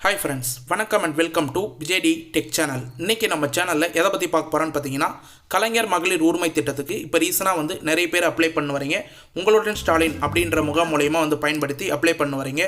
Hi friends வணக்கம் and welcome to VJD tech channel இன்றைக்கி நம்ம சேனலில் எதை பற்றி பார்க்க போகிறோன்னு பார்த்தீங்கன்னா கலைஞர் மகளிர் உரிமை திட்டத்துக்கு இப்போ ரீசனாக வந்து நிறைய பேர் அப்ளை பண்ண வரீங்க. உங்களுடன் ஸ்டாலின் அப்படின்ற முகாம் மூலயமா வந்து பயன்படுத்தி அப்ளை பண்ண வரீங்க.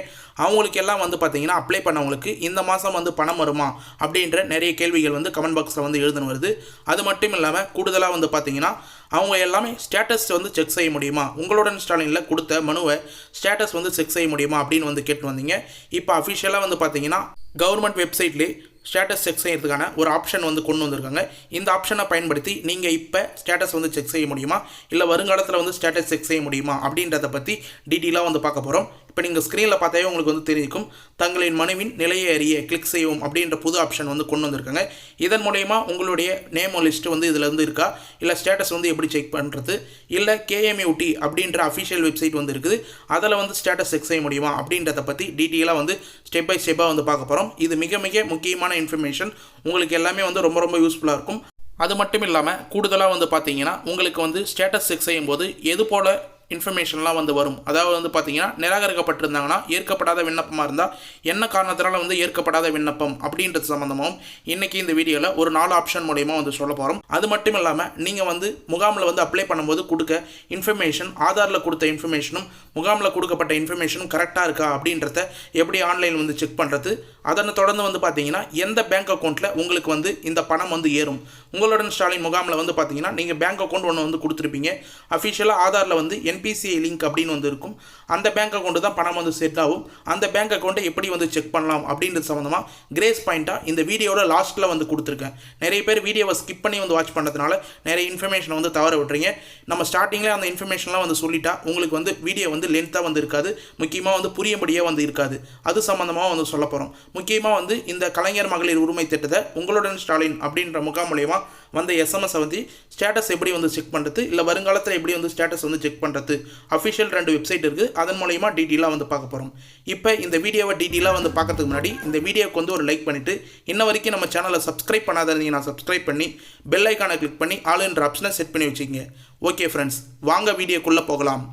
அவங்களுக்கு எல்லாம் வந்து பார்த்தீங்கன்னா அப்ளை பண்ணவங்களுக்கு இந்த மாதம் வந்து பணம் வருமா அப்படின்ற நிறைய கேள்விகள் வந்து கமெண்ட் பாக்ஸில் வந்து எழுதுன்னு வருது. அது மட்டும் இல்லாமல் கூடுதலாக வந்து பார்த்தீங்கன்னா அவங்க எல்லாமே ஸ்டேட்டஸ் வந்து செக் செய்ய முடியுமா? உங்களுடன் ஸ்டாலினில் கொடுத்த மனுவை ஸ்டேட்டஸ் வந்து செக் செய்ய முடியுமா அப்படின்னு வந்து கேட்டு வந்தீங்க. இப்போ அஃபிஷியலாக வந்து பார்த்தீங்கன்னா கவர்மெண்ட் வெப்சைட்லேயே ஸ்டேட்டஸ் செக் செய்யறதுக்கான ஒரு ஆப்ஷன் வந்து கொண்டு வந்திருக்காங்க. இந்த ஆப்ஷனை பயன்படுத்தி நீங்கள் இப்போ ஸ்டேட்டஸ் வந்து செக் செய்ய முடியுமா? இல்லை வருங்காலத்தில் வந்து ஸ்டேட்டஸ் செக் செய்ய முடியுமா? அப்படின்றத பற்றி டீட்டெயிலாக வந்து பார்க்க போகிறோம் இப்போ நீங்கள் ஸ்க்ரீனில் பார்த்தாவே உங்களுக்கு வந்து தெரிவிக்கும். தங்களின் மனுவின் நிலையை அறிய கிளிக் செய்யவும் அப்படின்ற புது ஆப்ஷன் வந்து கொண்டு வந்திருக்காங்க. இதன் மூலயமா உங்களுடைய நேம் லிஸ்ட் வந்து இதில் இருந்து இருக்கா? இல்லை ஸ்டேட்டஸ் வந்து எப்படி செக் பண்ணுறது இல்லை கேஎம்யூடி அப்படின்ற அஃபிஷியல் வெப்சைட் வந்து இருக்குது. அதில் வந்து ஸ்டேட்டஸ் செக் செய்ய முடியுமா? அப்படின்றத பற்றி டீட்டெயிலாக வந்து ஸ்டெப் பை ஸ்டெப்பாக வந்து பார்க்க போகிறோம் இது மிக மிக முக்கியமான இன்ஃபர்மேஷன் உங்களுக்கு எல்லாமே வந்து ரொம்ப ரொம்ப யூஸ்ஃபுல்லாக இருக்கும். அது மட்டும் இல்லாமல் கூடுதலாக வந்து பார்த்தீங்கன்னா உங்களுக்கு வந்து ஸ்டேட்டஸ் செக் செய்யும்போது எது போல் இன்ஃபர்மேஷன்லாம் வந்து வரும். அதாவது வந்து பார்த்தீங்கன்னா நிராகரிக்கப்பட்டிருந்தாங்கன்னா ஏற்கப்படாத விண்ணப்பமாக இருந்தால் என்ன காரணத்தினால வந்து ஏற்கப்படாத விண்ணப்பம் அப்படின்றது சம்மந்தமாகவும் இன்றைக்கி இந்த வீடியோவில் ஒரு நாலு ஆப்ஷன் மூலயமா வந்து சொல்ல போகிறோம் அது மட்டும் இல்லாமல் நீங்கள் வந்து முகாமில் வந்து அப்ளை பண்ணும்போது கொடுக்க இன்ஃபர்மேஷன் ஆதாரில் கொடுத்த இன்ஃபர்மேஷனும் முகாமில் கொடுக்கப்பட்ட இன்ஃபர்மேஷனும் கரெக்டாக இருக்கா அப்படின்றத எப்படி ஆன்லைன் வந்து செக் பண்ணுறது அதனை தொடர்ந்து வந்து பார்த்தீங்கன்னா எந்த பேங்க் அக்கௌண்ட்டில் உங்களுக்கு வந்து இந்த பணம் வந்து ஏறும்? உங்களுடன் ஸ்டாலின் முகாமில் வந்து பார்த்தீங்கன்னா நீங்கள் பேங்க் அக்கௌண்ட் ஒன்று வந்து கொடுத்துருப்பீங்க. அஃபிஷியலாக ஆதாரில் வந்து என் என்பிசிஐ லிங்க் அப்படின்னு வந்து இருக்கும். அந்த பேங்க் அக்கௌண்ட்டு தான் பணம் வந்து செட் ஆகும். அந்த பேங்க் அக்கௌண்ட்டை எப்படி வந்து செக் பண்ணலாம் அப்படின்றது சம்மந்தமாக கிரேஸ் பாயிண்ட்டாக இந்த வீடியோவில் லாஸ்ட்டில் வந்து கொடுத்துருக்கேன். நிறைய பேர் வீடியோவை ஸ்கிப் பண்ணி வந்து வாட்ச் பண்ணுறதுனால நிறைய இன்ஃபர்மேஷனை வந்து தவற விட்றீங்க நம்ம ஸ்டார்டிங்கில் அந்த இன்ஃபர்மேஷன்லாம் வந்து சொல்லிட்டா உங்களுக்கு வந்து வீடியோ வந்து லென்த்தாக வந்து இருக்காது. முக்கியமாக வந்து புரியும்படியாக வந்து இருக்காது. அது சம்மந்தமாக வந்து சொல்ல போகிறோம் முக்கியமாக வந்து இந்த கலைஞர் மகளிர் உரிமை திட்டத்தை உங்களுடன் ஸ்டாலின் அப்படின்ற முகாம் மூலயமா வந்த எஸ்எம்எஸை வந்து ஸ்டேட்டஸ் எப்படி வந்து செக் பண்ணுறது இல்லை வருங்காலத்தில் எப்படி வந்து ஸ்டேட்டஸ் வந்து செக் பண்ணுறது அஃபிஷியல் ரெண்டு வெப்சைட் இருக்குது அதன் மூலயமா டீட்டெயிலாக வந்து பார்க்க போகிறோம் இப்போ இந்த வீடியோவை டீட்டெயிலாக வந்து பார்க்கறதுக்கு முன்னாடி இந்த வீடியோக்கு வந்து ஒரு லைக் பண்ணிவிட்டு இன்ன வரைக்கும் நம்ம சேனலை சப்ஸ்கிரைப் பண்ணாத நான் சப்ஸ்கிரைப் பண்ணி பெல் ஐக்கானை கிளிக் பண்ணி ஆளுன்ற ஆப்ஷனை செட் பண்ணி வச்சுக்கோங்க. ஓகே ஃப்ரெண்ட்ஸ் வாங்க வீடியோக்குள்ளே போகலாம்.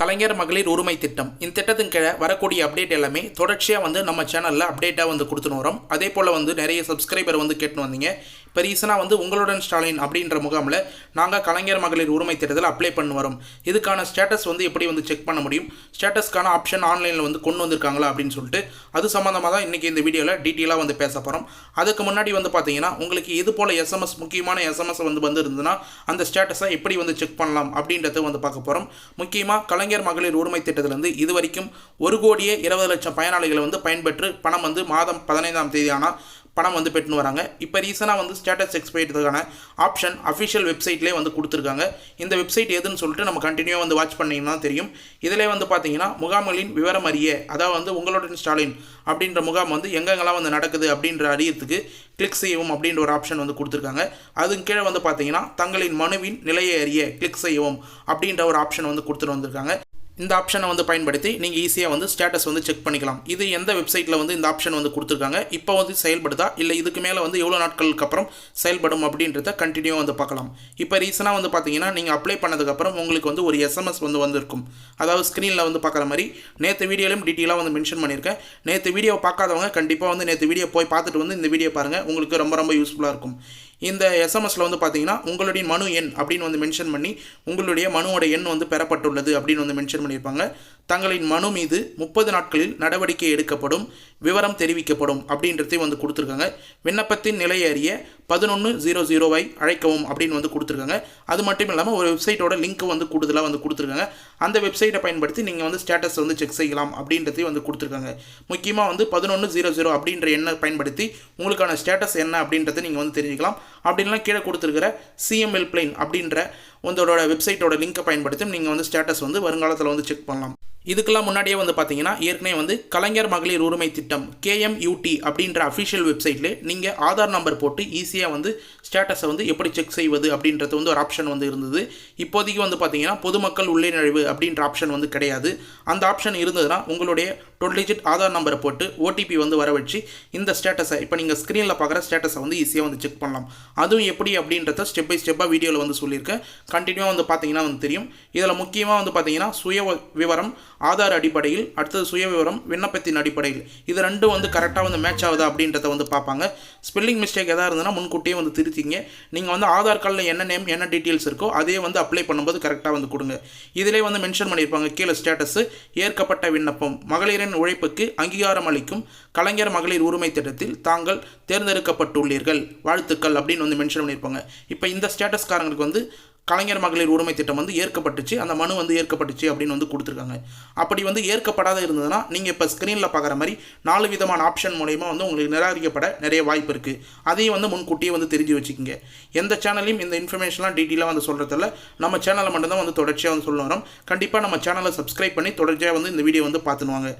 கலைஞர் மகளிர் உரிமை திட்டம். இந்த திட்டத்தின் கீழே வரக்கூடிய அப்டேட் எல்லாமே தொடர்ச்சியாக வந்து நம்ம சேனலில் அப்டேட்டாக வந்து கொடுத்துன்னு வரோம். அதே போல் வந்து நிறைய சப்ஸ்கிரைபர் வந்து கேட்டுன்னு வந்தீங்க. இப்போ ரீசனாக வந்து உங்களுடன் ஸ்டாலின் அப்படின்ற முகாமில் நாங்கள் கலைஞர் மகளிர் உரிமை திட்டத்தில் அப்ளை பண்ணி வரோம். இதுக்கான ஸ்டேட்டஸ் வந்து எப்படி வந்து செக் பண்ண முடியும்? ஸ்டேட்டஸ்க்கான ஆப்ஷன் ஆன்லைனில் வந்து கொண்டு வந்திருக்காங்களா அப்படின்னு சொல்லிட்டு அது சம்மந்தமாக தான் இன்றைக்கி இந்த வீடியோவில் டீட்டெயிலாக வந்து பேச போகிறோம் அதுக்கு முன்னாடி வந்து பார்த்தீங்கன்னா உங்களுக்கு இது போல் எஸ்எம்எஸ் முக்கியமான எஸ்எம்எஸ் வந்து வந்திருந்ததுன்னா அந்த ஸ்டேட்டஸை எப்படி வந்து செக் பண்ணலாம் அப்படின்றத வந்து பார்க்க போகிறோம் முக்கியமாக கலைஞர் மகளிர் உரிமை திட்டத்திலிருந்து இது வரைக்கும் ஒரு கோடியே இருபது லட்சம் பயனாளிகளை வந்து பயன்பெற்று பணம் வந்து மாதம் பதினைந்தாம் தேதி ஆனால் பணம் வந்து பெற்றுன்னு வராங்க. இப்போ ரீசனாக வந்து ஸ்டேட்டஸ் எக்ஸ்பைட்டுக்கான ஆப்ஷன் அஃபிஷியல் வெப்சைட்லேயே வந்து கொடுத்துருக்காங்க. இந்த வெப்சைட் எதுன்னு சொல்லிட்டு நம்ம கண்டினியூவாக வந்து வாட்ச் பண்ணிங்கன்னா தெரியும். இதிலே வந்து பார்த்தீங்கன்னா முகாம்களின் விவரம் அறிய அதாவது வந்து உங்களுடன் ஸ்டாலின் அப்படின்ற முகாம் வந்து எங்கெங்கெல்லாம் வந்து நடக்குது அப்படின்ற அறியத்துக்கு கிளிக் செய்யவும் அப்படின்ற ஒரு ஆப்ஷன் வந்து கொடுத்துருக்காங்க. அதுக்கு கீழே வந்து பார்த்தீங்கன்னா தங்களின் மனுவின் நிலையை அறிய கிளிக் செய்யவும் அப்படின்ற ஒரு ஆப்ஷன் வந்து கொடுத்துட்டு வந்திருக்காங்க. இந்த ஆப்ஷனை வந்து பயன்படுத்தி நீங்கள் ஈஸியாக வந்து ஸ்டேட்டஸ் வந்து செக் பண்ணிக்கலாம். இது எந்த வெப்சைட்டில் வந்து இந்த ஆப்ஷன் வந்து கொடுத்துருக்காங்க? இப்போ வந்து செயல்படுதா? இல்லை இதுக்கு மேலே வந்து எவ்வளோ நாட்களுக்கு அப்புறம் செயல்படும் அப்படின்றத கண்டினியூவாக வந்து பார்க்கலாம். இப்போ ரீசனாக வந்து பார்த்தீங்கன்னா நீங்கள் அப்ளை பண்ணதுக்கப்புறம் உங்களுக்கு வந்து ஒரு எஸ்எம்எஸ் வந்து வந்திருக்கும். அதாவது ஸ்க்ரீனில் வந்து பார்க்குற மாதிரி. நேற்று வீடியோலையும் டீட்டெயிலாக வந்து மென்ஷன் பண்ணியிருக்கேன். நேற்று வீடியோ பார்க்காதவங்க கண்டிப்பாக வந்து நேற்று வீடியோ போய் பார்த்துட்டு வந்து இந்த வீடியோ பாருங்கள் உங்களுக்கு ரொம்ப ரொம்ப யூஸ்ஃபுல்லாக இருக்கும். இந்த எஸ்எம்எஸில் வந்து பார்த்தீங்கன்னா உங்களுடைய மனு எண் அப்படின்னு வந்து மென்ஷன் பண்ணி உங்களுடைய மனுவோட எண் வந்து பெறப்பட்டுள்ளது அப்படின்னு வந்து மென்ஷன் பண்ணியிருப்பாங்க. தங்களின் மனு மீது முப்பது நாட்களில் நடவடிக்கை எடுக்கப்படும். விவரம் தெரிவிக்கப்படும் அப்படின்றதையும் வந்து கொடுத்துருக்காங்க. விண்ணப்பத்தின் நிலையை அறிய பதினொன்று ஜீரோ ஜீரோவை அழைக்கவும் அப்படின்னு வந்து கொடுத்துருக்காங்க. அது மட்டும் இல்லாமல் ஒரு வெப்சைட்டோட லிங்க் வந்து கூடுதலாக வந்து கொடுத்துருக்காங்க. அந்த வெப்சைட்டை பயன்படுத்தி நீங்கள் வந்து ஸ்டேட்டஸ் வந்து செக் செய்யலாம் அப்படின்றதையும் வந்து கொடுத்துருக்காங்க. முக்கியமாக வந்து பதினொன்று ஜீரோ ஜீரோ அப்படின்ற எண்ணை பயன்படுத்தி உங்களுக்கான ஸ்டேட்டஸ் என்ன அப்படின்றத நீங்கள் வந்து தெரிஞ்சுக்கலாம். அப்படின்லாம் கீழே கொடுத்துருக்கிற சிஎம் ஹெல்ப்லைன் அப்படின்ற உங்களோட வெப்சைட்டோட லிங்கை பயன்படுத்தி நீங்கள் வந்து ஸ்டேட்டஸ் வந்து வருங்காலத்தில் வந்து செக் பண்ணலாம். இதுக்கெல்லாம் முன்னாடியே வந்து பார்த்தீங்கன்னா ஏற்கனவே வந்து கலைஞர் மகளிர் உரிமை திட்டம் கேஎம்யூடி அப்படின்ற அஃபிஷியல் வெப்சைட்லேயே நீங்கள் ஆதார் நம்பர் போட்டு ஈஸியாக வந்து ஸ்டேட்டஸை வந்து எப்படி செக் செய்வது அப்படின்றது வந்து ஒரு ஆப்ஷன் வந்து இருந்தது. இப்போதைக்கு வந்து பார்த்தீங்கன்னா பொதுமக்கள் உள்ளே நுழைவு அப்படின்ற ஆப்ஷன் வந்து கிடையாது. அந்த ஆப்ஷன் இருந்ததுன்னா உங்களுடைய டுவெல் டிஜிட் ஆதார் நம்பரை போட்டு ஓடிபி வந்து வர வச்சு இந்த ஸ்டேட்டஸை இப்போ நீங்கள் ஸ்க்ரீனில் பார்க்குற ஸ்டேட்டஸை வந்து ஈஸியாக வந்து செக் பண்ணலாம். அதுவும் எப்படி அப்படின்றத ஸ்டெப் பை ஸ்டெப்பாக வீடியோவில் வந்து சொல்லியிருக்கேன். கண்டினியூவாக வந்து பார்த்தீங்கன்னா வந்து தெரியும். இதில் முக்கியமாக வந்து பார்த்தீங்கன்னா சுய விவரம் ஆதார் அடிப்படையில் அடுத்தது சுய விவரம் விண்ணப்பத்தின் அடிப்படையில். இது ரெண்டும் வந்து கரெக்டாக வந்து மேட்ச் ஆகுதா அப்படின்றத வந்து பார்ப்பாங்க. ஸ்பெல்லிங் மிஸ்டேக் எதாவது இருந்ததுன்னா முன்கூட்டியே வந்து திருத்திங்க. நீங்கள் வந்து ஆதார் கார்டில் என்ன நேம் என்ன டீட்டெயில்ஸ் இருக்கோ அதே வந்து அப்ளை பண்ணும்போது கரெக்டாக வந்து கொடுங்க. இதிலே வந்து மென்ஷன் பண்ணியிருப்பாங்க கீழே ஸ்டேட்டஸ் ஏற்கப்பட்ட விண்ணப்பம் மகளிரின் உழைப்புக்கு அங்கீகாரம் அளிக்கும் கலைஞர் மகளிர் உரிமை திட்டத்தில் தாங்கள் தேர்ந்தெடுக்கப்பட்டுள்ளீர்கள். வாழ்த்துக்கள் அப்படின்னு வந்து மென்ஷன் பண்ணியிருப்பாங்க. இப்போ இந்த ஸ்டேட்டஸ்காரங்களுக்கு வந்து கலைஞர் மகளிர் உரிமை திட்டம் வந்து ஏற்கப்பட்டுச்சு அந்த மனு வந்து ஏற்கப்பட்டுச்சு அப்படின்னு வந்து கொடுத்துருக்காங்க. அப்படி வந்து ஏற்கப்படாத இருந்ததுன்னா நீங்கள் இப்போ ஸ்க்ரீனில் பார்க்குற மாதிரி நாலு விதமான ஆப்ஷன் மூலயமா வந்து உங்களுக்கு நிராகரிக்கப்பட நிறைய வாய்ப்பு இருக்குது அதையும் வந்து முன்கூட்டியே வந்து தெரிஞ்சு வச்சுக்கோங்க. எந்த சேனல்லையும் இந்த இன்ஃபர்மேஷன்லாம் டீட்டெயிலாக வந்து சொல்கிறதில்ல நம்ம சேனலை மட்டும்தான் வந்து தொடர்ச்சியாக வந்து சொல்ல வரோம். கண்டிப்பாக நம்ம சேனலை சப்ஸ்கிரைப் பண்ணி தொடர்ச்சியாக வந்து இந்த வீடியோ வந்து பார்த்துனுவாங்க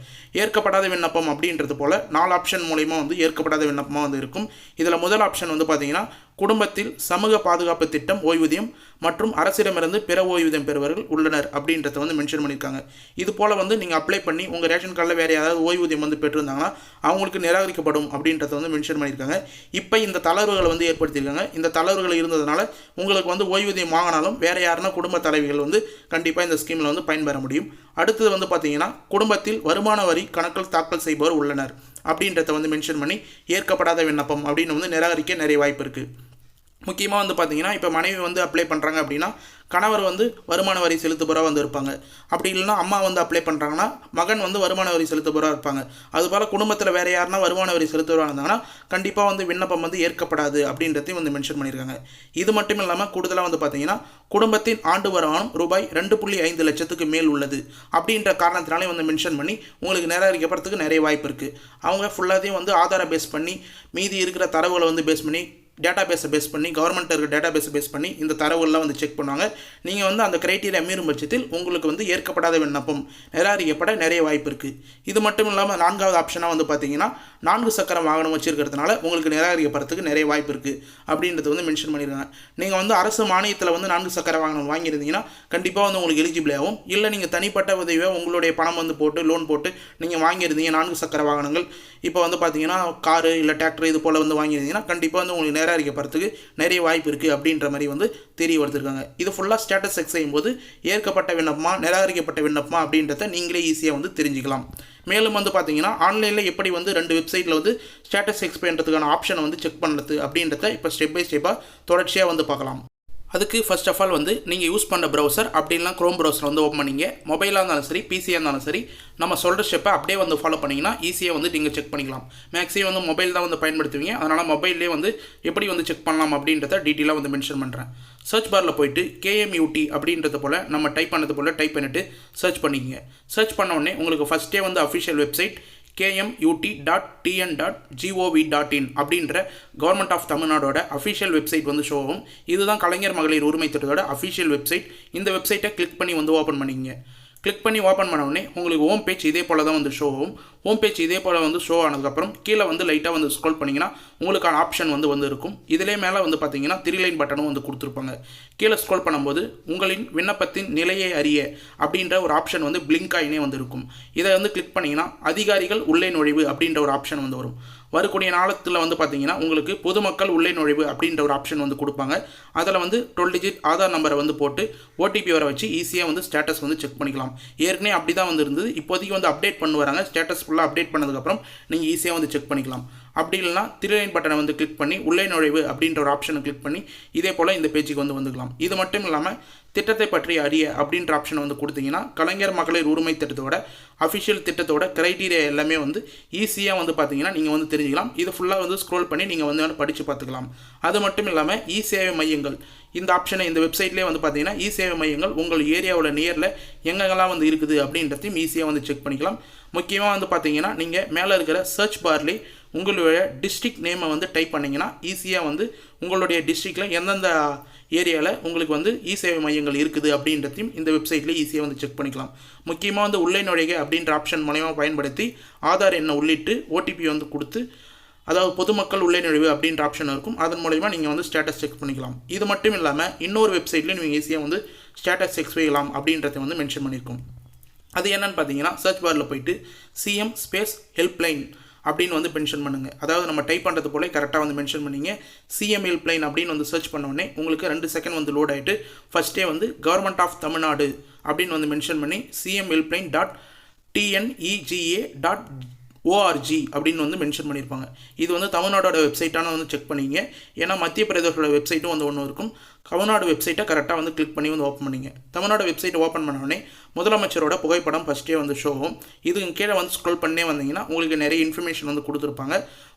ஏற்கப்படாத விண்ணப்பம் அப்படின்றது போல் நாலு ஆப்ஷன் மூலயமா வந்து ஏற்கப்படாத விண்ணப்பமாக வந்து இருக்கும். இதில் முதல் ஆப்ஷன் வந்து பார்த்தீங்கன்னா குடும்பத்தில் சமூக பாதுகாப்பு திட்டம் ஓய்வூதியம் மற்றும் அரசிடமிருந்து பிற ஓய்வூதியம் பெறுவர்கள் உள்ளனர் அப்படின்றத வந்து மென்ஷன் பண்ணியிருக்காங்க. இது போல் வந்து நீங்கள் அப்ளை பண்ணி உங்கள் ரேஷன் கார்டில் வேறு யாராவது ஓய்வூதியம் வந்து பெற்றிருந்தாங்கன்னா அவங்களுக்கு நிராகரிக்கப்படும் அப்படின்றத வந்து மென்ஷன் பண்ணியிருக்காங்க. இப்போ இந்த தளர்வுகளை வந்து ஏற்படுத்தியிருக்காங்க. இந்த தளர்வுகள் இருந்ததுனால உங்களுக்கு வந்து ஓய்வூதியம் வாங்கினாலும் வேறு யாருன்னா குடும்ப தலைவிகள் வந்து கண்டிப்பாக இந்த ஸ்கீமில் வந்து பயன்பெற முடியும். அடுத்தது வந்து பார்த்தீங்கன்னா குடும்பத்தில் வருமான வரி கணக்கில் தாக்கல் செய்பவர் உள்ளனர் அப்படின்றத வந்து மென்ஷன் பண்ணி ஏற்கப்படாத விண்ணப்பம் அப்படின்னு வந்து நிராகரிக்க நிறைய வாய்ப்பு இருக்குது முக்கியமாக வந்து பார்த்தீங்கன்னா இப்போ மனைவி வந்து அப்ளை பண்ணுறாங்க அப்படின்னா கணவர் வந்து வருமான வரி செலுத்துபவராக வந்து இருப்பாங்க. அப்படி இல்லைன்னா அம்மா வந்து அப்ளை பண்ணுறாங்கன்னா மகன் வந்து வருமான வரி செலுத்துபவராக இருப்பாங்க. அதுபோல் குடும்பத்தில் வேறு யாருன்னா வருமான வரி செலுத்துபவராக இருந்தாங்கன்னா கண்டிப்பாக வந்து விண்ணப்பம் வந்து ஏற்கப்படாது அப்படின்றதையும் வந்து மென்ஷன் பண்ணியிருக்காங்க. இது மட்டும் இல்லாமல் கூடுதலாக வந்து பார்த்தீங்கன்னா குடும்பத்தின் ஆண்டு வருமானம் ரூபாய் ரெண்டு புள்ளி ஐந்து லட்சத்துக்கு மேல் உள்ளது. அப்படின்ற காரணத்தினாலே வந்து மென்ஷன் பண்ணி உங்களுக்கு நிராகரிக்கப்படுறதுக்கு நிறைய வாய்ப்பு இருக்குது அவங்க ஃபுல்லாத்தையும் வந்து ஆதார பேஸ் பண்ணி மீதி இருக்கிற தரவுகளை வந்து பேஸ் பண்ணி டேட்டா பேஸை பேஸ் பண்ணி கவர்மெண்ட் இருக்க டேட்டா பேஸை பேஸ் பண்ணி இந்த தரவுகள்லாம் வந்து செக் பண்ணுவாங்க. நீங்கள் வந்து அந்த கிரைட்டீரியா மீறும் பட்சத்தில் உங்களுக்கு வந்து ஏற்கப்படாத விண்ணப்பம் நிராகரிக்கப்பட நிறைய வாய்ப்பு இருக்குது இது மட்டும் இல்லாமல் நான்காவது ஆப்ஷனாக வந்து பார்த்தீங்கன்னா நான்கு சக்கர வாகனம் வச்சுருக்கிறதுனால உங்களுக்கு நிராகரிக்கப்படுறதுக்கு நிறைய வாய்ப்பு இருக்குது அப்படின்றது வந்து மென்ஷன் பண்ணியிருக்காங்க நீங்கள் வந்து அரசு மானியத்தில் வந்து நான்கு சக்கர வாகனம் வாங்கியிருந்தீங்கன்னா கண்டிப்பாக வந்து உங்களுக்கு எலிஜிபிள் ஆகும். இல்லை நீங்கள் தனிப்பட்ட உதவியாக உங்களுடைய பணம் வந்து போட்டு லோன் போட்டு நீங்கள் வாங்கியிருந்தீங்க நான்கு சக்கர வாகனங்கள். இப்போ வந்து பார்த்தீங்கன்னா காரு இல்லை டிராக்டர் இது போல் வந்து வாங்கியிருந்தீங்கன்னா கண்டிப்பாக வந்து உங்களுக்கு நிராகரிக்கப்படுறதுக்கு நிறைய வாய்ப்பு இருக்குது அப்படின்ற மாதிரி வந்து தெரிய வருத்திருக்காங்க இது ஃபுல்லாக ஸ்டேட்டஸ் செக் செய்யும்போது ஏற்கப்பட்ட விண்ணப்பமா நிராகரிக்கப்பட்ட விண்ணப்பமா அப்படின்றத நீங்களே ஈஸியாக வந்து தெரிஞ்சுக்கலாம். மேலும் வந்து பார்த்தீங்கன்னா ஆன்லைனில் எப்படி வந்து ரெண்டு வெப்சைட்டில் வந்து ஸ்டேட்டஸ் செக் பண்ணுறதுக்கான ஆப்ஷனை வந்து செக் பண்ணுறது அப்படின்றத இப்போ ஸ்டெப் பை ஸ்டெப்பாக தொடர்ச்சியாக வந்து பார்க்கலாம். அதுக்கு ஃபர்ஸ்ட் ஆஃப் ஆல் வந்து நீங்கள் யூஸ் பண்ணுற ப்ரௌசர் அப்படின்லாம் க்ரோம் ப்ரௌசர் வந்து ஓப்பன் பண்ணிங்க. மொபைலாக இருந்தாலும் சரி பிசியாக இருந்தாலும் சரி நம்ம சொல்கிற ஸ்டெப்பை அப்படியே வந்து ஃபாலோ பண்ணிங்கன்னா ஈஸியாக வந்து நீங்கள் செக் பண்ணிக்கலாம். மேக்ஸிமம் வந்து மொபைல் தான் வந்து பயன்படுத்துவீங்க. அதனால் மொபைல்லே வந்து எப்படி வந்து செக் பண்ணலாம் அப்படின்றத டீட்டெயிலாக வந்து மென்ஷன் பண்ணுறேன் சர்ச் பாரில் போயிட்டு கேஎம்யூடி அப்படின்றத போல் நம்ம டைப் பண்ணது போல் டைப் பண்ணிவிட்டு சர்ச் பண்ணிக்கங்க. சர்ச் பண்ண உடனே உங்களுக்கு ஃபஸ்ட்டே வந்து official website KMUT dot TN dot GOV dot in அப்படின்ற கவர்மெண்ட் ஆஃப் தமிழ்நாடோட அஃபிஷியல் வெப்சைட் வந்து ஷோ ஆகும். இதுதான் கலைஞர் மகளிர் உரிமை திட்டத்தோட அஃபிஷியல் வெப்சைட் இந்த வெப்சைட்டை கிளிக் பண்ணி வந்து ஓப்பன் பண்ணிக்கங்க. கிளிக் பண்ணி ஓப்பன் பண்ண உடனே உங்களுக்கு ஹோம் பேஜ் இதே போல் தான் வந்து ஷோ ஆகும். ஹோம் பேஜ் இதே போல் வந்து ஷோ ஆனதுக்கப்புறம் கீழே வந்து லைட்டாக வந்து ஸ்க்ரோல் பண்ணிங்கன்னா உங்களுக்கான ஆப்ஷன் வந்து வந்து இருக்கும். இதிலே மேலே வந்து பார்த்தீங்கன்னா த்ரீ லைன் பட்டனும் வந்து கொடுத்துருப்பாங்க. கீழே ஸ்க்ரோல் பண்ணும்போது உங்களின் விண்ணப்பத்தின் நிலையை அறிய அப்படின்ற ஒரு ஆப்ஷன் வந்து பிளிங்காயினே வந்து இருக்கும். இதை வந்து கிளிக் பண்ணிங்கன்னா அதிகாரிகள் உள்ளே நுழைவு அப்படின்ற ஒரு ஆப்ஷன் வந்து வரும். வரக்கூடிய நாளத்தில் வந்து பார்த்தீங்கன்னா உங்களுக்கு பொதுமக்கள் உள்ளே நுழைவு அப்படின்ற ஒரு ஆப்ஷன் வந்து கொடுப்பாங்க. அதில் வந்து டுவெல் டிஜிட் ஆதார் நம்பரை வந்து போட்டு ஓடிபி வர வச்சு ஈஸியாக வந்து ஸ்டேட்டஸ் வந்து செக் பண்ணிக்கலாம். ஏற்கனவே அப்படி தான் வந்து இருந்தது. இப்போதைக்கு வந்து அப்டேட் பண்ணி வராங்க. ஸ்டேட்டஸ் ஃபுல்லாக அப்டேட் பண்ணதுக்கப்புறம் நீங்கள் ஈஸியாக வந்து செக் பண்ணிக்கலாம். அப்படி இல்லைனா திருலைன் பட்டனை வந்து கிளிக் பண்ணி உள்ளே நுழைவு அப்படின்ற ஒரு ஆப்ஷனை கிளிக் பண்ணி இதே போல் இந்த பேஜுக்கு வந்து வந்துக்கலாம். இது மட்டும் இல்லாமல் திட்டத்தை பற்றி அறிய அப்படின்ற ஆப்ஷனை வந்து கொடுத்தீங்கன்னா கலைஞர் மகளிர் உரிமை திட்டத்தோட அஃபிஷியல் திட்டத்தோட கிரைட்டீரியா எல்லாமே வந்து ஈஸியாக வந்து பார்த்தீங்கன்னா நீங்கள் வந்து தெரிஞ்சுக்கலாம். இது ஃபுல்லாக வந்து ஸ்க்ரோல் பண்ணி நீங்கள் வந்து படித்து பார்த்துக்கலாம். அது மட்டும் இல்லாமல் இ சேவை மையங்கள். இந்த ஆப்ஷனை இந்த வெப்சைட்லேயே வந்து பார்த்தீங்கன்னா இ சேவை மையங்கள் உங்கள் ஏரியாவோட நியரில் எங்கெங்கெல்லாம் வந்து இருக்குது அப்படின்றதையும் ஈஸியாக வந்து செக் பண்ணிக்கலாம். முக்கியமாக வந்து பார்த்தீங்கன்னா நீங்கள் மேலே இருக்கிற சர்ச் பார்லேயே உங்களுடைய டிஸ்ட்ரிக்ட் நேமை வந்து டைப் பண்ணிங்கன்னா ஈஸியாக வந்து உங்களுடைய டிஸ்ட்ரிக்டில் எந்தெந்த ஏரியாவில் உங்களுக்கு வந்து இ சேவை மையங்கள் இருக்குது அப்படின்றதையும் இந்த வெப்சைட்லேயே ஈஸியாக வந்து செக் பண்ணிக்கலாம். முக்கியமாக வந்து உள்ளே நுழைக அப்படின்ற ஆப்ஷன் மூலயமா பயன்படுத்தி ஆதார் எண்ணை உள்ளிட்டு ஓடிபி வந்து கொடுத்து அதாவது பொதுமக்கள் உள்ளே நுழைவு அப்படின்ற ஆப்ஷன் இருக்கும். அதன் மூலயமா நீங்கள் வந்து ஸ்டேட்டஸ் செக் பண்ணிக்கலாம். இது மட்டும் இல்லாமல் இன்னொரு வெப்சைட்லேயும் நீங்கள் ஈஸியாக வந்து ஸ்டேட்டஸ் செக் செய்யலாம் அப்படின்றத வந்து மென்ஷன் பண்ணியிருக்கோம். அது என்னன்னு பார்த்தீங்கன்னா சர்ச் பாரில் போயிட்டு சிஎம் ஸ்பேஸ் ஹெல்ப்லைன் அப்படின்னு வந்து மென்ஷன் பண்ணுங்கள் அதாவது நம்ம டைப் பண்ணுறது போல கரெக்டாக வந்து மென்ஷன் பண்ணிங்க. சிஎம்எல் பிளைன் அப்படின்னு வந்து சர்ச் பண்ணோடனே உங்களுக்கு ரெண்டு செகண்ட் வந்து லோட் ஆகிட்டு ஃபஸ்ட்டே வந்து கவர்மெண்ட் ஆஃப் தமிழ்நாடு அப்படின்னு வந்து மென்ஷன் பண்ணி CM helpline dot TNEGA dot ORG அப்படின்னு வந்து மென்ஷன் பண்ணியிருப்பாங்க இது வந்து தமிழ்நாடோட வெப்சைட்டான வந்து செக் பண்ணிங்க. ஏன்னா மத்திய பிரதேசோட வெப்சைட்டும் வந்து ஒன்று இருக்கும். தமிழ்நாடு வெப்சைட்டை கரெக்டாக வந்து கிளிக் பண்ணி வந்து ஓப்பன் பண்ணிங்க. தமிழ்நாடு வெப்சைட் ஓப்பன் பண்ணோடனே முதலமைச்சரோட புகைப்படம் ஃபஸ்ட்டே வந்து ஷோவும் இதுக்கு கீழே வந்து ஸ்க்ரோல் பண்ணே வந்தீங்கன்னா உங்களுக்கு நிறைய இன்ஃபர்மேஷன் வந்து கொடுத்துருப்பாங்க.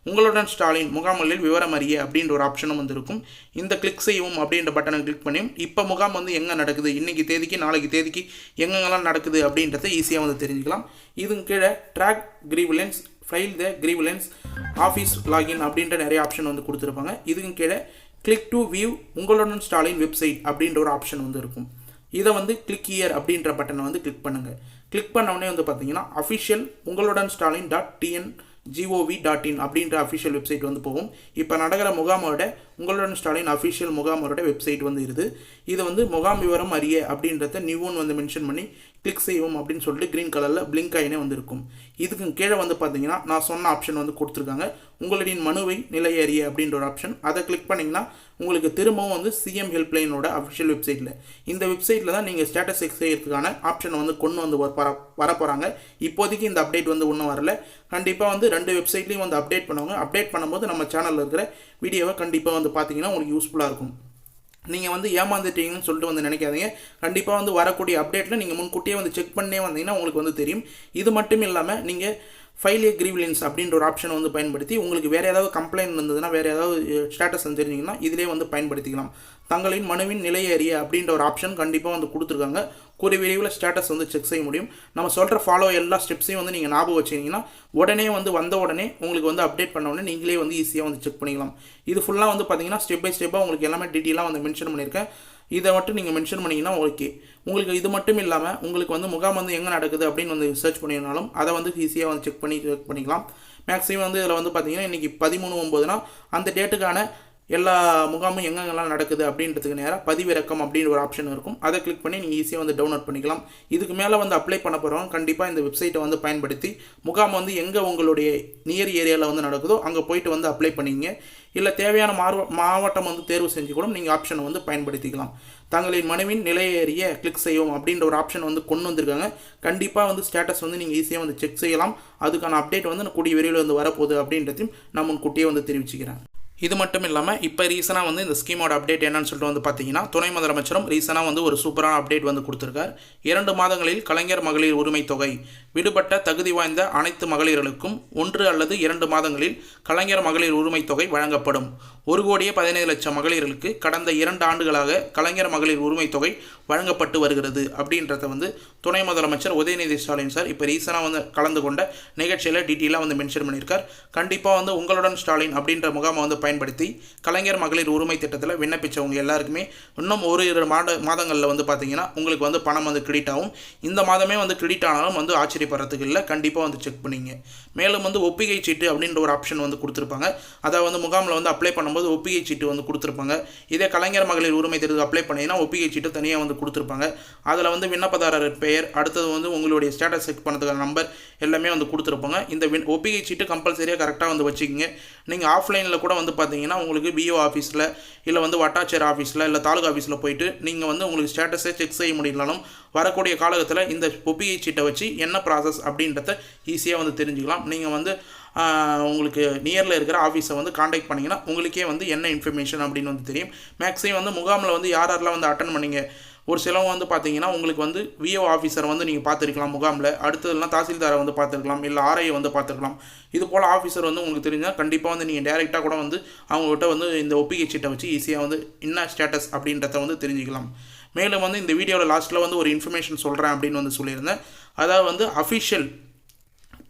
உங்களுடன் ஸ்டாலின் முகாம்களில் விவரம் அறிய அப்படின்ற ஒரு ஆப்ஷனும் வந்து இருக்கும். இந்த கிளிக் செய்யவும் அப்படின்ற பட்டனை கிளிக் பண்ணி இப்போ முகாம் வந்து எங்கே நடக்குது இன்றைக்கி தேதிக்கு நாளைக்கு தேதிக்கு எங்கெங்கெல்லாம் நடக்குது அப்படின்றத ஈஸியாக வந்து தெரிஞ்சுக்கலாம். இதுக்கு கீழே track grievance file the grievance office login அப்படின்ற நிறைய ஆப்ஷன் வந்து கொடுத்துருப்பாங்க. இதுக்கு கீழே கிளிக் டு வியூ உங்களுடன் ஸ்டாலின் வெப்சைட் அப்படின்ற ஒரு ஆப்ஷன் வந்து இருக்கும். இதை வந்து கிளிக் இயர் அப்படின்ற பட்டனை வந்து கிளிக் பண்ணுங்கள் கிளிக் பண்ணவுடனே வந்து பார்த்தீங்கன்னா அஃபிஷியல் உங்களுடன் Stalin dot TN GOV dot in அப்படின்ற அஃபிஷியல் வெப்சைட் வந்து போகும். இப்போ நடக்கிற முகாமோட உங்களுடன் ஸ்டாலின் அஃபிஷியல் முகாமோட வெப்சைட் வந்து இது இது வந்து முகாம் விவரம் அறிய அப்படின்றத நியூன்னு வந்து மென்ஷன் பண்ணி கிளிக் செய்வோம் அப்படின்னு சொல்லிட்டு க்ரீன் கலரில் பிளிங்க் ஆகினே வந்து இருக்கும் இதுக்கு கீழே வந்து பார்த்தீங்கன்னா நான் சொன்ன ஆப்ஷன் வந்து கொடுத்துருக்காங்க. உங்களுடைய மனுவை நிலை அறிய அப்படின்ற ஒரு ஆப்ஷன் அதை கிளிக் பண்ணிங்கன்னா உங்களுக்கு திரும்பவும் வந்து சிஎம் ஹெல்ப்லைனோட அஃபிஷியல் வெப்சைட்டில் இந்த வெப்சைட்டில் தான் நீங்கள் ஸ்டேட்டஸ் செக் செய்யறதுக்கான ஆப்ஷனை வந்து கொண்டு வந்து வர வர போகிறாங்க இப்போதைக்கு இந்த அப்டேட் வந்து ஒன்றும் வரல. கண்டிப்பாக வந்து ரெண்டு வெப்சைட்லேயும் வந்து அப்டேட் பண்ணுவாங்க. அப்டேட் பண்ணும்போது நம்ம சேனலில் இருக்கிற வீடியோவை கண்டிப்பாக வந்து பார்த்தீங்கன்னா உங்களுக்கு யூஸ்ஃபுல்லாக இருக்கும். நீங்கள் வந்து ஏமாந்துட்டீங்கன்னு சொல்லிட்டு வந்து நினைக்காதீங்க. கண்டிப்பாக வந்து வரக்கூடிய அப்டேட்டில் நீங்கள் முன்கூட்டியே வந்து செக் பண்ணே வந்தீங்கன்னா உங்களுக்கு வந்து தெரியும். இது மட்டும் இல்லாமல் நீங்கள் ஃபைல் ஏ கிரீவிலன்ஸ் அப்படின்ற ஒரு ஆப்ஷனை வந்து பயன்படுத்தி உங்களுக்கு வேறு ஏதாவது கம்ப்ளைண்ட் இருந்ததுன்னா வேறு ஏதாவது ஸ்டேட்டஸ் தெரிஞ்சிங்கன்னா இதிலே வந்து பயன்படுத்திக்கலாம். தங்களின் மனுவின் நிலை அறிய அப்படின்ற ஒரு ஆப்ஷன் கண்டிப்பாக வந்து கொடுத்துருக்காங்க. கூடிய விரைவில் ஸ்டேட்டஸ் வந்து செக் செய்ய முடியும். நம்ம சொல்கிற ஃபாலோ எல்லா ஸ்டெப்ஸையும் வந்து நீங்கள் ஞாபகம் வச்சிங்கன்னா உடனே வந்து வந்த உடனே உங்களுக்கு வந்து அப்டேட் பண்ண உடனே நீங்களே வந்து ஈஸியாக வந்து செக் பண்ணிக்கலாம். இது ஃபுல்லாக வந்து பார்த்தீங்கன்னா ஸ்டெப் பை ஸ்டெப்பாக உங்களுக்கு எல்லாமே டீட்டெயிலாக வந்து மென்ஷன் பண்ணியிருக்கேன். இதை மட்டும் நீங்கள் மென்ஷன் பண்ணிங்கன்னா ஓகே உங்களுக்கு இது மட்டும் இல்லாமல் உங்களுக்கு வந்து முகாம் வந்து எங்கே நடக்குது அப்படின்னு வந்து சர்ச் பண்ணியிருந்தாலும் அதை வந்து ஈஸியாக வந்து செக் பண்ணி செக் பண்ணிக்கலாம். மேக்ஸிமம் வந்து இதில் வந்து பார்த்தீங்கன்னா இன்றைக்கி பதிமூணு ஒம்பதுனா அந்த டேட்டுக்கான எல்லா முகாமும் எங்கெங்கெல்லாம் நடக்குது அப்படின்றதுக்கு நேராக பதிவிறக்கம் அப்படின்னு ஒரு ஆப்ஷன் இருக்கும். அதை கிளிக் பண்ணி நீங்கள் ஈஸியாக வந்து டவுன்லோட் பண்ணிக்கலாம். இதுக்கு மேலே வந்து அப்ளை பண்ண போகிறவங்க கண்டிப்பாக இந்த வெப்சைட்டை வந்து பயன்படுத்தி முகாம் வந்து எங்கே உங்களுடைய நியர் ஏரியாவில் வந்து நடக்குதோ அங்கே போயிட்டு வந்து அப்ளை பண்ணிங்க இல்லை தேவையான மார்வ மாவட்டம் வந்து தேர்வு செஞ்சு கூட நீங்கள் ஆப்ஷனை வந்து பயன்படுத்திக்கலாம். தங்களின் மனைவின் நிலையேறிய கிளிக் செய்வோம் அப்படின்ற ஒரு ஆப்ஷன் வந்து கொண்டு வந்திருக்காங்க. கண்டிப்பாக வந்து ஸ்டேட்டஸ் வந்து நீங்கள் ஈஸியாக வந்து செக் செய்யலாம். அதுக்கான அப்டேட் வந்து கூடிய விரைவில் வந்து வரப்போகுது அப்படின்றதையும் நான் முன்கூட்டியே வந்து தெரிவிச்சுக்கிறேன். இது மட்டும் இல்லாமல் இப்போ ரீசனாக வந்து இந்த ஸ்கீமோட அப்டேட் என்னன்னு சொல்லிட்டு வந்து பார்த்தீங்கன்னா துணை முதலமைச்சரும் ரீசனாக வந்து ஒரு சூப்பரான அப்டேட் வந்து கொடுத்துருக்கார். இரண்டு மாதங்களில் கலைஞர் மகளிர் உரிமை தொகை விடுபட்ட தகுதி வாய்ந்த அனைத்து மகளிர்களுக்கும் ஒன்று அல்லது இரண்டு மாதங்களில் கலைஞர் மகளிர் உரிமை தொகை வழங்கப்படும். ஒரு கோடியே பதினைந்து லட்சம் மகளிர்களுக்கு கடந்த இரண்டு ஆண்டுகளாக கலைஞர் மகளிர் உரிமை தொகை வழங்கப்பட்டு வருகிறது. அப்படின்றத வந்து துணை முதலமைச்சர் உதயநிதி ஸ்டாலின் சார் இப்போ ரீசனாக வந்து கலந்து கொண்ட நிகழ்ச்சியில் டீட்டெயிலாக வந்து மென்ஷன் பண்ணியிருக்கார். கண்டிப்பாக வந்து உங்களுடன் ஸ்டாலின் அப்படின்ற முகாமை வந்து பயன்படுத்தி கலைஞர் மகளிர் உரிமை திட்டத்தில் விண்ணப்பித்தவங்க எல்லாருக்குமே இன்னும் ஒரு இரு மாத மாதங்களில் வந்து பார்த்தீங்கன்னா உங்களுக்கு வந்து பணம் வந்து கிரெடிட் ஆகும். இந்த மாதமே வந்து கிரெடிட் ஆனாலும் வந்து ஆச்சரியப்படுறதுக்கு இல்லை கண்டிப்பாக வந்து செக் பண்ணிங்க. மேலும் வந்து ஒப்பிகை சீட்டு அப்படின்ற ஒரு ஆப்ஷன் வந்து கொடுத்துருப்பாங்க. அதை வந்து முகாமில் வந்து அப்ளை பண்ணும்போது ஒப்பிகை சீட்டு வந்து கொடுத்துருப்பாங்க. இதே கலைஞர் மகளிர் உரிமை தேர்வு அப்ளை பண்ணிங்கன்னா ஒப்பிகை சீட்டு தனியாக வந்து கொடுத்துருப்பாங்க. அதில் வந்து விண்ணப்பதாரர் பெயர் அடுத்தது வந்து உங்களுடைய ஸ்டேட்டஸ் செக் பண்ணுறதுக்கான நம்பர் எல்லாமே வந்து கொடுத்துருப்பாங்க. இந்த வின் ஒப்பிகை சீட்டு கம்பல்சரியாக கரெக்டாக வந்து வச்சுக்கிங்க. நீங்கள் ஆஃப்லைனில் கூட வந்து பார்த்தீங்கன்னா உங்களுக்கு பிஓ ஆஃபீஸில் இல்லை வந்து வட்டாட்சியர் ஆஃபீஸில் இல்லை தாலுகா ஆஃபீஸில் போயிட்டு நீங்கள் வந்து உங்களுக்கு ஸ்டேட்டஸே செக் செய்ய முடியலனாலும் வரக்கூடிய காலகட்டத்தில் இந்த ஒப்பிகை சீட்டை வச்சு என்ன ப்ராசஸ் அப்படின்றத ஈஸியாக வந்து தெரிஞ்சுக்கலாம். நீங்கள் வந்து உங்களுக்கு நியரில் இருக்கிற ஆஃபீஸை வந்து காண்டாக்ட் பண்ணிங்கன்னா உங்களுக்கே வந்து என்ன இன்ஃபர்மேஷன் அப்படின்னு வந்து தெரியும். மேக்ஸிமம் வந்து முகாமில் வந்து யார் யாரெல்லாம் வந்து அட்டன் பண்ணிங்க? ஒரு சிலவங்க வந்து பார்த்தீங்கன்னா உங்களுக்கு வந்து விஓ ஆஃபீஸர் வந்து நீங்கள் பார்த்துருக்கலாம் முகாமில். அடுத்ததுலாம் தாசில்தாரை வந்து பார்த்துருக்கலாம். இல்லை ஆர்ஐயை வந்து பார்த்துருக்கலாம். இது போல் ஆஃபீஸர் வந்து உங்களுக்கு தெரிஞ்சால் கண்டிப்பாக வந்து நீங்கள் டேரெக்டாக கூட வந்து அவங்ககிட்ட வந்து இந்த ஒப்பிகை சீட்டை வச்சு ஈஸியாக வந்து என்ன ஸ்டேட்டஸ் அப்படின்றத வந்து தெரிஞ்சுக்கலாம். மேலும் வந்து இந்த வீடியோவில் லாஸ்ட்டில் வந்து ஒரு இன்ஃபர்மேஷன் சொல்கிறேன் அப்படின்னு வந்து சொல்லியிருந்தேன். அதாவது வந்து அஃபிஷியல்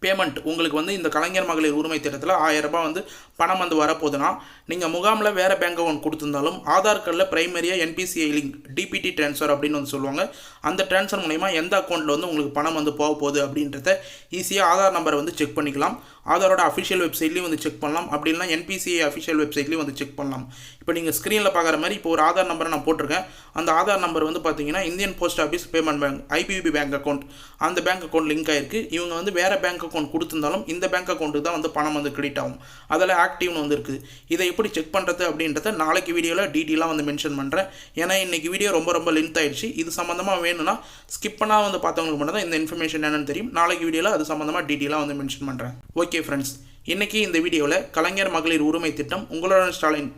பேமெண்ட் உங்களுக்கு வந்து இந்த கலைஞர் மகளிர் உரிமை திட்டத்தில் ஆயிரம் ரூபாய் வந்து பணம் வந்து வரப்போகுதுன்னா நீங்கள் முகாமில் வேறு பேங்க் அக்கௌண்ட் கொடுத்துருந்தாலும் ஆதார் கார்டில் பிரைமரியாக என்பிசிஐ லிங்க் டிபிடி ட்ரான்ஸ்ஃபர் அப்படின்னு வந்து சொல்லுவாங்க. அந்த ட்ரான்ஸ்ஃபர் மூலயமா எந்த அக்கௌண்ட்டில் வந்து உங்களுக்கு பணம் வந்து போக போகுது அப்படின்றத ஈஸியாக ஆதார் நம்பரை வந்து செக் பண்ணிக்கலாம். ஆதாரோட அஃபிஷியல் வெப்சைட்லேயும் வந்து செக் பண்ணலாம். அப்படி இல்லைனா என்பிசிஐ அஃபிஷியல் வெப்சைட்லேயும் வந்து செக் பண்ணலாம். இப்போ நீங்கள் ஸ்க்ரீனில் பார்க்குற மாதிரி இப்போ ஒரு ஆதார் நம்பரை நான் போட்டிருக்கேன். அந்த ஆதார் நம்பர் வந்து பார்த்தீங்கன்னா Indian post office payment bank IPB bank account அந்த பேங்க் அக்கௌண்ட் லிங்க் ஆயிருக்கு. இவங்க வந்து வேறு பேங்க் அக்கௌண்ட் கொடுத்துருந்தாலும் இந்த பேங்க் அக்கௌண்ட்டுக்கு தான் வந்து பணம் வந்து கிரெடிட் ஆகும். அதில் ஆக்டிவ்னு வந்து இருக்குது இதை எப்படி எப்படி செக் பண்ணுறது அப்படின்றத நாளைக்கு வீடியோவில் டீட்டெயிலாக வந்து மென்ஷன் பண்ணுறேன் ஏன்னா இன்றைக்கி வீடியோ ரொம்ப ரொம்ப லென்த் ஆயிடுச்சு. இது சம்மந்தமாக வேணும்னா ஸ்கிப் பண்ணால் வந்து பார்த்தவங்களுக்கு மட்டும் தான் இந்த இன்ஃபர்மேஷன் என்னென்னு தெரியும். நாளைக்கு வீடியோவில் அது சம்மந்தமாக டீட்டெயிலாக வந்து மென்ஷன் பண்ணுறேன் ஓகே ஃப்ரெண்ட்ஸ் இன்றைக்கி இந்த வீடியோவில் கலைஞர் மகளிர் உரிமை திட்டம் உங்களுடன் ஸ்டாலின்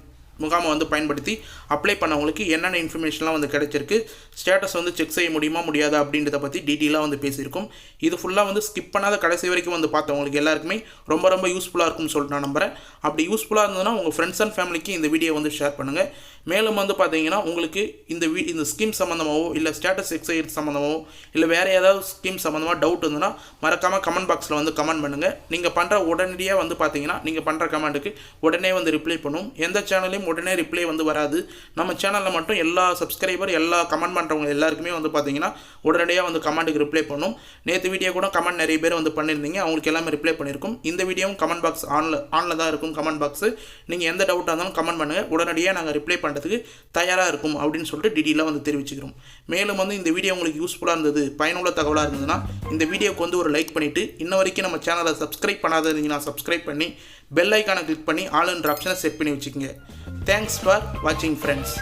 முகாமை வந்து பயன்படுத்தி அப்ளை பண்ணவங்களுக்கு என்னென்ன இன்ஃபர்மேஷன்லாம் வந்து கிடைச்சிருக்கு ஸ்டேட்டஸ் வந்து செக் செய்ய முடியுமா முடியாதா அப்படின்றத பற்றி டீட்டெயிலாக வந்து பேசியிருக்கோம். இது ஃபுல்லாக வந்து ஸ்கிப் பண்ணாத கடைசி வரைக்கும் வந்து பார்த்தவங்களுக்கு எல்லாருக்குமே ரொம்ப ரொம்ப யூஸ்ஃபுல்லாக இருக்கும்னு சொல்லிட்டு நான் நம்புறேன். அப்படி யூஸ்ஃபுல்லாக இருந்ததுன்னா உங்கள் ஃப்ரெண்ட்ஸ் அண்ட் ஃபேமிலிக்கு இந்த வீடியோ வந்து ஷேர் பண்ணுங்கள் மேலும் வந்து பார்த்தீங்கன்னா உங்களுக்கு இந்த வீ இந்த ஸ்கீம் சம்மந்தமாகவோ இல்லை ஸ்டேட்டஸ் எக்ஸைட் சம்மந்தமாகவோ இல்லை வேறு ஏதாவது ஸ்கீம் சம்மந்தமாக டவுட் இருந்ததுன்னா மறக்காமல் கமெண்ட் பாக்ஸில் வந்து கமெண்ட் பண்ணுங்கள் நீங்கள் பண்ணுற உடனடியாக வந்து பார்த்தீங்கன்னா நீங்கள் பண்ணுற கமெண்ட்டுக்கு உடனே வந்து ரிப்ளை பண்ணும். எந்த சேனலையும் உடனே ரிப்ளை வந்து வராது. நம்ம சேனலில் மட்டும் எல்லா சப்ஸ்கிரைபர் எல்லா கமெண்ட் பண்ணுறவங்க எல்லாருக்குமே வந்து பார்த்தீங்கன்னா உடனடியாக வந்து கமெண்ட்டுக்கு ரிப்ளை பண்ணும். நேற்று வீடியோ கூட கமெண்ட் நிறைய பேர் வந்து பண்ணியிருந்தீங்க. அவங்களுக்கு எல்லாமே ரிப்ளை பண்ணியிருக்கும். இந்த வீடியோவும் கமெண்ட் பாக்ஸ் ஆனில் ஆனில் தான் இருக்கும் கமெண்ட் பாக்ஸு நீங்கள் எந்த டவுட்டாக இருந்தாலும் கமெண்ட் பண்ணுங்கள் உடனடியாக நாங்கள் ரிப்ளை பண்ணுறதுக்கு தயாராக இருக்கும் அப்படின்னு சொல்லிட்டு டீட்டெயிலாக வந்து தெரிவிச்சுக்கிறோம். மேலும் வந்து இந்த வீடியோ உங்களுக்கு யூஸ்ஃபுல்லாக இருந்தது பயனுள்ள தகவலாக இருந்ததுன்னா இந்த வீடியோக்கு வந்து ஒரு லைக் பண்ணிவிட்டு இன்ன வரைக்கும் நம்ம சேனலை சப்ஸ்கிரைப் பண்ணாத இருந்தீங்கன்னா சப்ஸ்கிரைப் பண்ணி பெல் ஐக்கானை கிளிக் பண்ணி ஆளுன்ற ஆப்ஷனை செட் பண்ணி வச்சுக்கோங்க. தேங்க்ஸ் ஃபார் வாட்சிங் ஃப்ரெண்ட்ஸ்